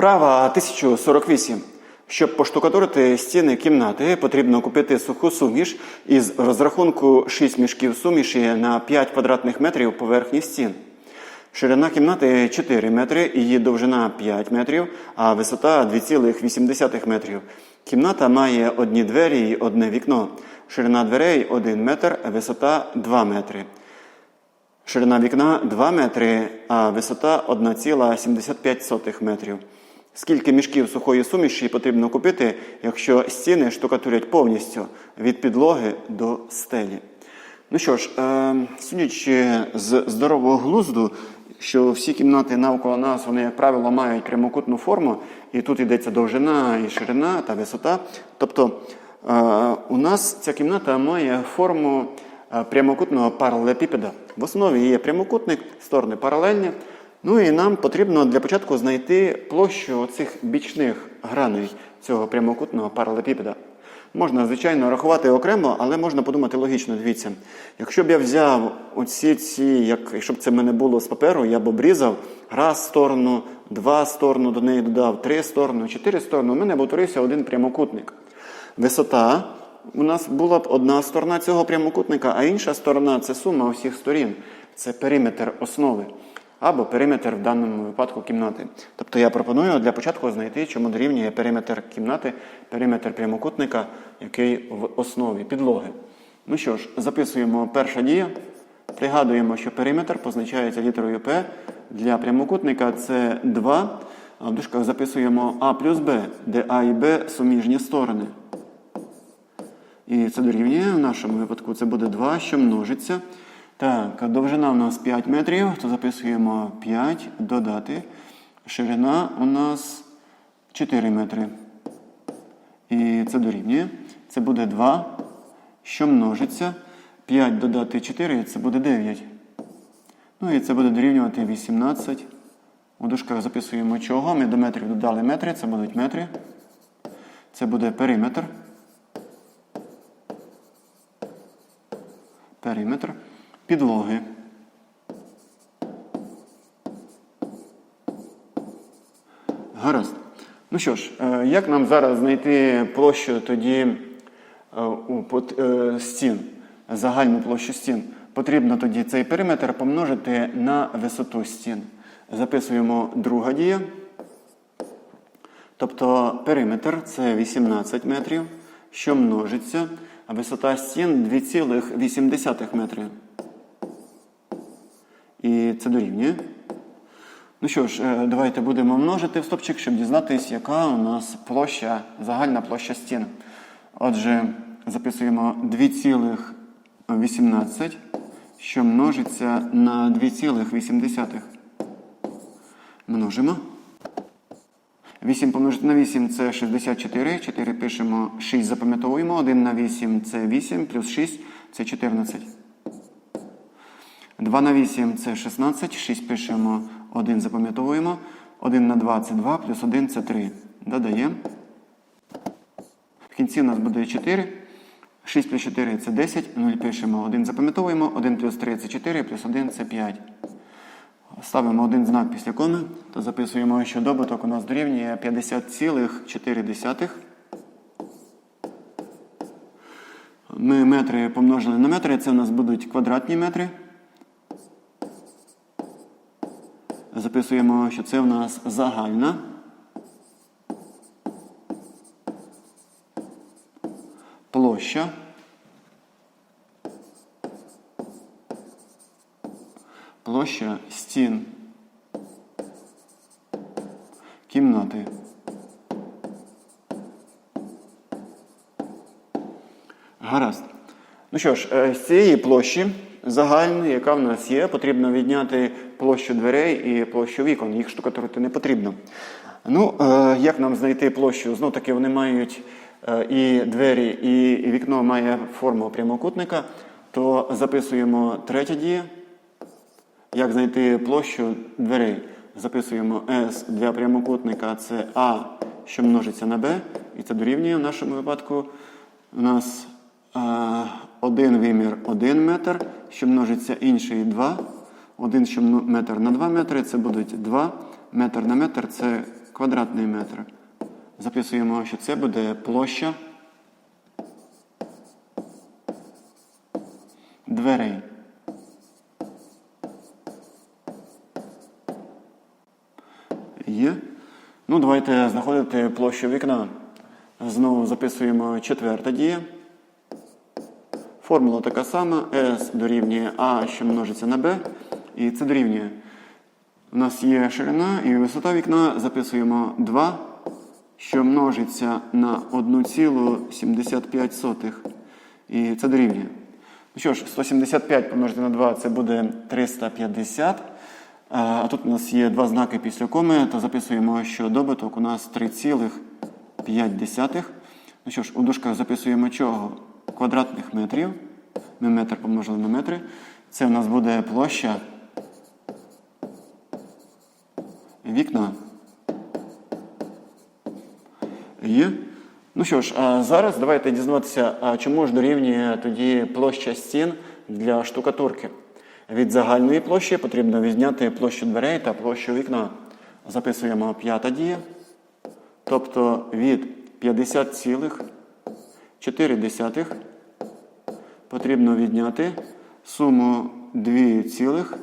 Вправа 1048. Щоб поштукатурити стіни кімнати, потрібно купити суху суміш із розрахунку 6 мішків суміші на 5 квадратних метрів поверхні стін. Ширина кімнати 4 метри, її довжина 5 метрів, а висота 2,8 метрів. Кімната має одні двері і одне вікно. Ширина дверей 1 метр, висота 2 метри. Ширина вікна 2 метри, а висота 1,75 метрів. Скільки мішків сухої суміші потрібно купити, якщо стіни штукатурять повністю від підлоги до стелі? Ну що ж, е, судячи з здорового глузду, що всі кімнати навколо нас, вони, як правило, мають прямокутну форму, і тут йдеться довжина і ширина та висота. Тобто е, у нас ця кімната має форму е, прямокутного паралелепіпеда. В основі є прямокутник, сторони паралельні. Ну і нам потрібно для початку знайти площу цих бічних граней цього прямокутного паралелепіпеда. Можна, звичайно, рахувати окремо, але можна подумати логічно. Дивіться, якщо б я взяв оці ці, як, якщо б це в мене було з паперу, я б обрізав раз сторону, два сторону до неї додав, три сторони, чотири сторони, у мене б утворився один прямокутник. Висота у нас була б одна сторона цього прямокутника, а інша сторона це сума усіх сторін. Це периметр основи. Або периметр в даному випадку кімнати. Тобто я пропоную для початку знайти, чому дорівнює периметр кімнати, периметр прямокутника, який в основі підлоги. Ну що ж, записуємо перша дія. Пригадуємо, що периметр позначається літерою П. Для прямокутника це 2. В дужках записуємо А плюс Б, де А і Б суміжні сторони. І це дорівнює в нашому випадку це буде 2, що множиться. Так, довжина у нас 5 метрів, то записуємо 5, додати. Ширина у нас 4 метри. І це дорівнює. Це буде 2, що множиться. 5 додати 4, це буде 9. Ну і це буде дорівнювати 18. У дужках записуємо чого. Ми до метрів додали метри, це будуть метри. Це буде периметр. Периметр підлоги. Гаразд. Ну що ж, е, як нам зараз знайти площу тоді е, у е, стін, загальну площу стін? Потрібно тоді цей периметр помножити на висоту стін. Записуємо друга дія. Тобто периметр це 18 метрів, що множиться, а висота стін 2,8 метрів. І це дорівнює. Ну що ж, е, давайте будемо множити в стопчик, щоб дізнатися, яка у нас площа, загальна площа стін. Отже, записуємо 2,18, що множиться на 2,8. Множимо. 8 помножити на 8 це 64. 4 пишемо, 6 запам'ятовуємо. 1 на 8 це 8, плюс 6 це 14. 2 на 8 це 16, 6 пишемо, 1 запам'ятовуємо. 1 на 2 це 2, плюс 1 це 3. Додаємо. В кінці у нас буде 4. 6 плюс 4 це 10, 0 пишемо, 1 запам'ятовуємо, 1 плюс 3 це 4, плюс 1 це 5. Ставимо один знак після коми, то записуємо, що добуток у нас дорівнює 50,4. Ми метри помножили на метри, це у нас будуть квадратні метри. Записуємо, що це у нас загальна. Площа. Площа стін. Кімнати. Гаразд. Ну що ж, е, з цієї площі загальної, яка в нас є, потрібно відняти площу дверей і площу вікон. Їх штукатурити не потрібно. Ну, е, як нам знайти площу? Знов таки вони мають е, і двері, і вікно має форму прямокутника, то записуємо третя дія. Як знайти площу дверей? Записуємо S для прямокутника це А, що множиться на B, і це дорівнює в нашому випадку. У нас а, один вимір 1 метр, що множиться інший 2. Один що метр на 2 метри, це будуть 2. Метр на метр це квадратний метр. Записуємо, що це буде площа дверей. Є. Ну, давайте знаходити площу вікна. Знову записуємо четверта дія. Формула така сама. S дорівнює А, що множиться на B. І це дорівнює. У нас є ширина і висота вікна. Записуємо 2, що множиться на 1,75. І це дорівнює. Ну що ж, 175 помножити на 2 це буде 350. А тут у нас є два знаки після коми, то записуємо, що добуток у нас 3,5. Ну що ж, у дужках записуємо чого? Квадратних метрів. Ми метр помножили на метри. Це у нас буде площа вікна. Є. Ну що ж, зараз давайте дізнатися, чому ж дорівнює тоді площа стін для штукатурки. Від загальної площі потрібно відняти площу дверей та площу вікна. Записуємо п'ята дія. Тобто від 50,4 потрібно відняти суму 2, цілих,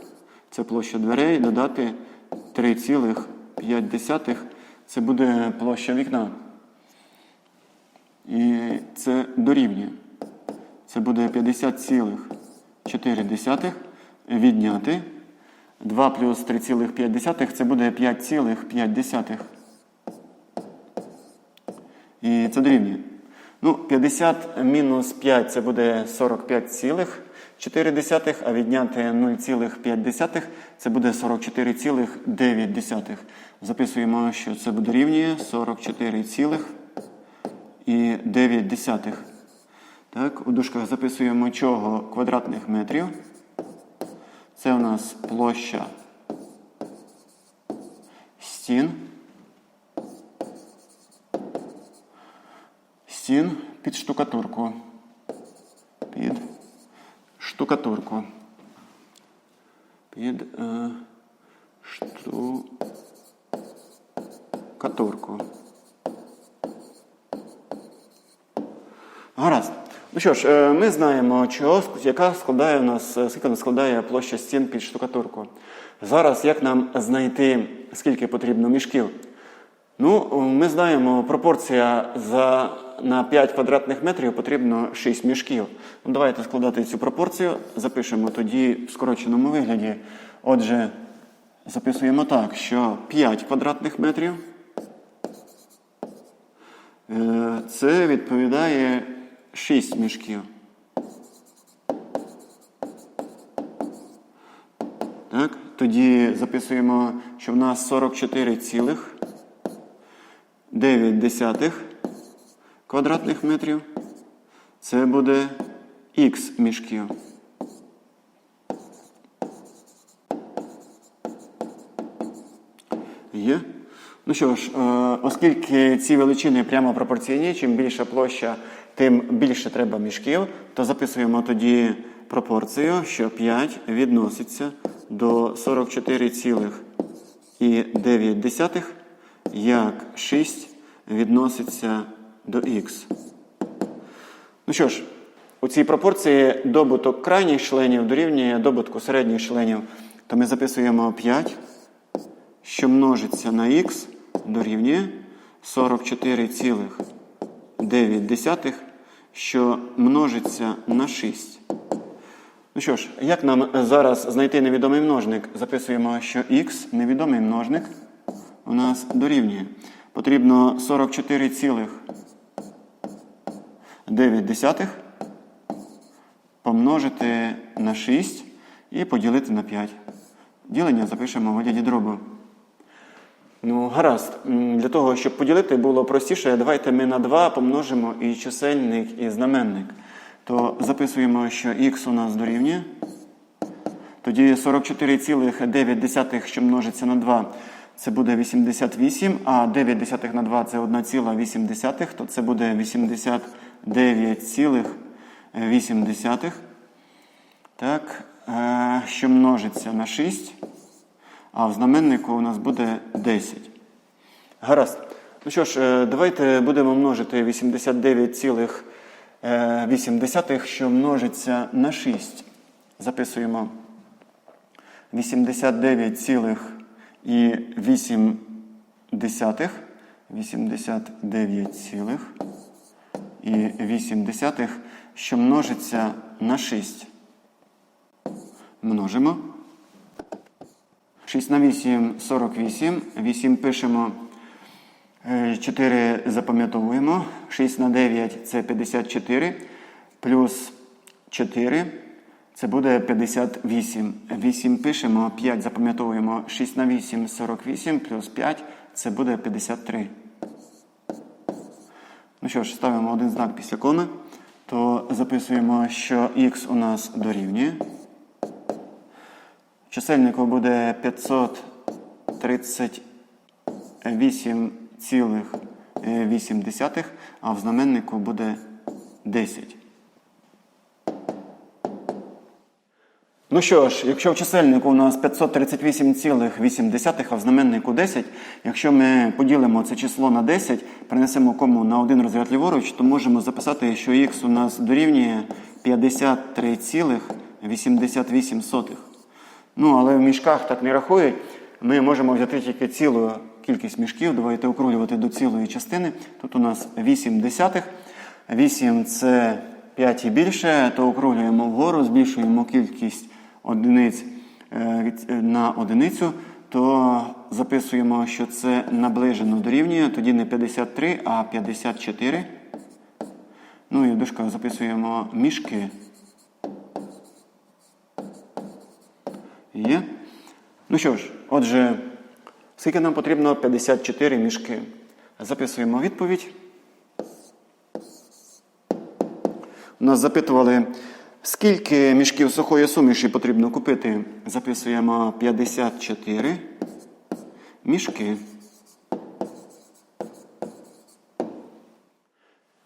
це площа дверей, додати 3,5 це буде площа вікна. І це дорівнює. Це буде 50,4 відняти. 2 плюс 3,5 це буде 5,5. І це дорівнює. Ну, 50 мінус 5 це буде 45,4, а відняти 0,5 це буде 44,9. Записуємо, що це буде рівнює 44,9. Так, у дужках записуємо чого квадратних метрів. Це у нас площа стін. Стін під штукатурку. Під штукатурку. Під е, штукатурку. Гаразд. Ну що ж, е, ми знаємо, чого, яка складає у нас, е, скільки нас складає площа стін під штукатурку. Зараз як нам знайти, скільки потрібно мішків? Ну, ми знаємо, пропорція за, на 5 квадратних метрів потрібно 6 мішків. Ну, Давайте складати цю пропорцію, запишемо тоді в скороченому вигляді. Отже, записуємо так, що 5 квадратних метрів е, це відповідає 6 мішків. Так, тоді записуємо, що в нас 44,9 квадратних метрів. Це буде х мішків. Є. Ну що ж, е, оскільки ці величини прямо пропорційні, чим більша площа, тим більше треба мішків, то записуємо тоді пропорцію, що 5 відноситься до 44,9, як 6 відноситься до х. Ну що ж, у цій пропорції добуток крайніх членів дорівнює добутку середніх членів, то ми записуємо 5, що множиться на х дорівнює 44,9, що множиться на 6. Ну що ж, як нам зараз знайти невідомий множник? Записуємо, що х невідомий множник у нас дорівнює. Потрібно 44,9 помножити на 6 і поділити на 5. Ділення запишемо в вигляді дробу. Ну, гаразд. Для того, щоб поділити було простіше, давайте ми на 2 помножимо і чисельник, і знаменник. То записуємо, що х у нас дорівнює. Тоді 44,9, що множиться на 2, це буде 88, а 9 на 2 це 1,8, то це буде 89,8. Так, е, що множиться на 6, а в знаменнику у нас буде 10. Гаразд. Ну що ж, е, давайте будемо множити 89,8, що множиться на 6. Записуємо 89,8. 89,8, що множиться на 6. Множимо. 6 на 8 – 48. 8 пишемо. 4 запам'ятовуємо. 6 на 9 це 54. Плюс 4 це буде 58. 8 пишемо, 5 запам'ятовуємо. 6 на 8 – 48, плюс 5 це буде 53. Ну що ж, ставимо один знак після коми. То записуємо, що х у нас дорівнює. Чисельнику буде 538,8, а в знаменнику буде 10. Ну що ж, якщо в чисельнику у нас 538,8, а в знаменнику 10, якщо ми поділимо це число на 10, перенесемо кому на один розряд ліворуч, то можемо записати, що х у нас дорівнює 53,88. Ну, але в мішках так не рахують. Ми можемо взяти тільки цілу кількість мішків. Давайте округлювати до цілої частини. Тут у нас 8 десятих. 8 це 5 і більше, то округлюємо збільшуємо кількість одиниць е, е, на одиницю, то записуємо, що це наближено дорівнює, тоді не 53, а 54. Ну і в дужках записуємо мішки. Є. Ну що ж, отже, скільки нам потрібно 54 мішки. Записуємо відповідь. Нас запитували, скільки мішків сухої суміші потрібно купити. Записуємо 54 мішки.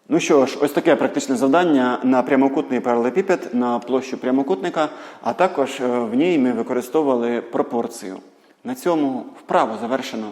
Ну що ж, ось таке практичне завдання на прямокутний паралелепіпед на площу прямокутника, а також е, в ній ми використовували пропорцію. На цьому вправо завершено.